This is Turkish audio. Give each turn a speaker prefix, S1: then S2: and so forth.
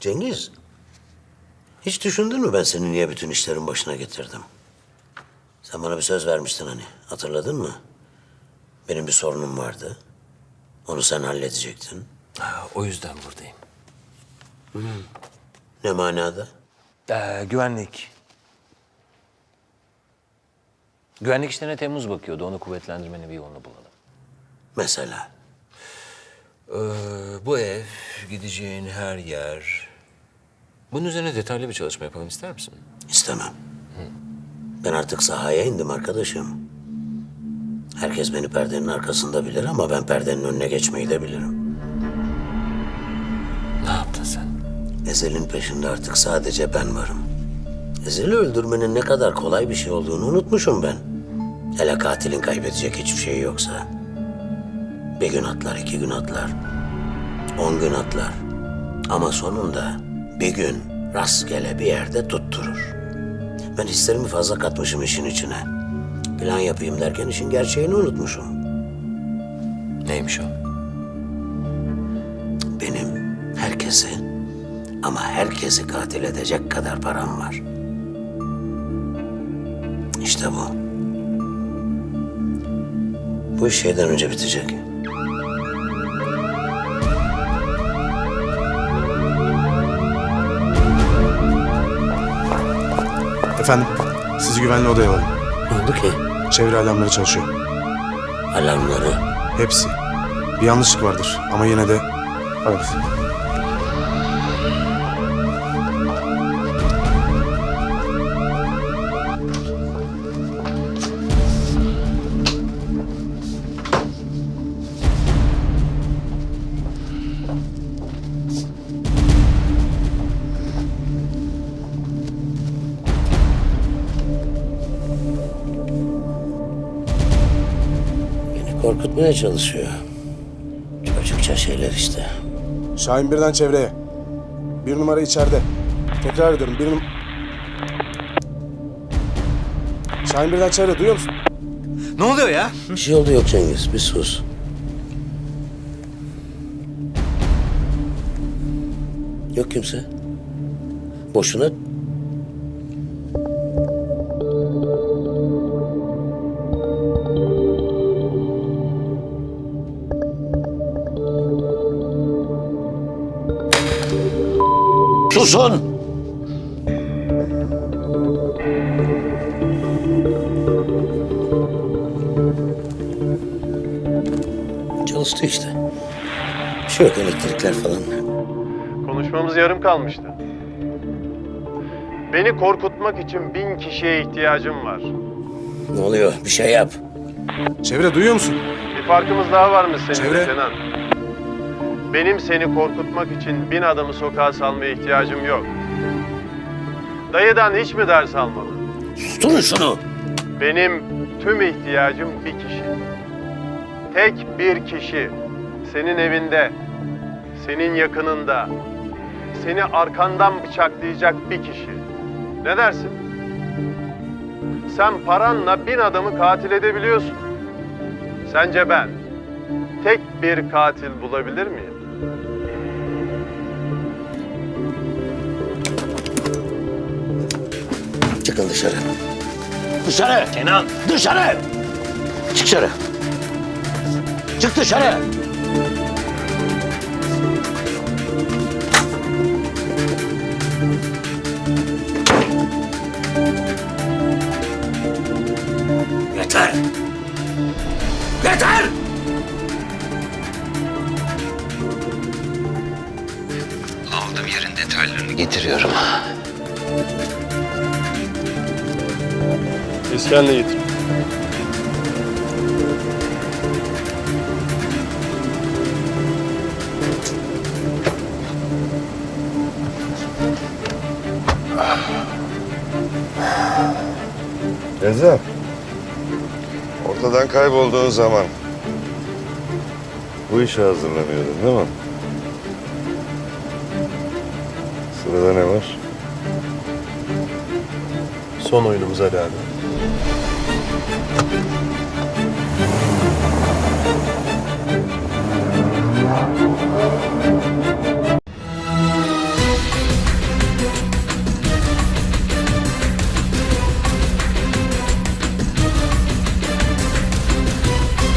S1: Cengiz, hiç düşündün mü ben seni niye bütün işlerin başına getirdim? Sen bana bir söz vermiştin hani, hatırladın mı? Benim bir sorunum vardı. Onu sen halledecektin.
S2: Ha, o yüzden buradayım.
S1: Ne manada?
S2: Ee, güvenlik. Güvenlik işlerine Temmuz bakıyordu. Onu kuvvetlendirmenin bir yolunu bulalım.
S1: Mesela.
S2: Ee, bu ev, gideceğin her yer... Bunun üzerine detaylı bir çalışma yapalım ister misin?
S1: İstemem. Ben artık sahaya indim arkadaşım. Herkes beni perdenin arkasında bilir ama ben perdenin önüne geçmeyi de bilirim.
S2: Ne yaptın sen?
S1: Ezel'in peşinde artık sadece ben varım. Ezel'i öldürmenin ne kadar kolay bir şey olduğunu unutmuşum ben. Hele katilin kaybedecek hiçbir şey yoksa. Bir gün atlar, iki gün atlar. On gün atlar. Ama sonunda bir gün rastgele bir yerde tutturur. Ben hislerimi fazla katmışım işin içine. Plan yapayım derken işin gerçeğini unutmuşum.
S2: Neymiş o?
S1: Benim herkesi ama herkesi katil edecek kadar param var. İşte bu. Bu iş şeyden önce bitecek.
S3: Efendim, sizi güvenli odaya alalım.
S1: Ne oldu ki?
S3: Çevre alarmları çalışıyor.
S1: Alarmları.
S3: Hepsi. Bir yanlışlık vardır ama yine de ararız.
S1: Korkutmaya çalışıyor. Çocukça şeyler işte.
S3: Şahin birden çevreye. Bir numara içeride. Tekrar ediyorum bir num... Şahin birden çevre duyuyor musun?
S2: Ne oluyor ya?
S1: Bir şey oldu yok Cengiz. Bir sus. Yok kimse. Boşuna Susun! Çalıştı işte. Bir şey yok elektrikler falan.
S4: Konuşmamız yarım kalmıştı. Beni korkutmak için bin kişiye ihtiyacım var.
S1: Ne oluyor? Bir şey yap.
S3: Çevre duyuyor musun?
S4: Bir farkımız daha var mı senin
S3: Çevre.
S4: Kenan? Benim seni korkutmak için bin adamı sokağa salmaya ihtiyacım yok. Dayıdan hiç mi ders almadın?
S1: Susturun şunu.
S4: Benim tüm ihtiyacım bir kişi. Tek bir kişi. Senin evinde, senin yakınında, seni arkandan bıçaklayacak bir kişi. Ne dersin? Sen paranla bin adamı katil edebiliyorsun. Sence ben tek bir katil bulabilir miyim?
S1: Çıkın dışarı. Dışarı. Kenan. Dışarı. Çık dışarı. Çık dışarı. Yeter. Yeter.
S2: Aldığım yerin detaylarını getiriyorum.
S4: İskenle getir.
S5: Ezel. Ortadan kaybolduğun zaman bu işe hazırlanıyordun değil mi? Sırada ne var?
S4: Son oyunumuz Ali abi.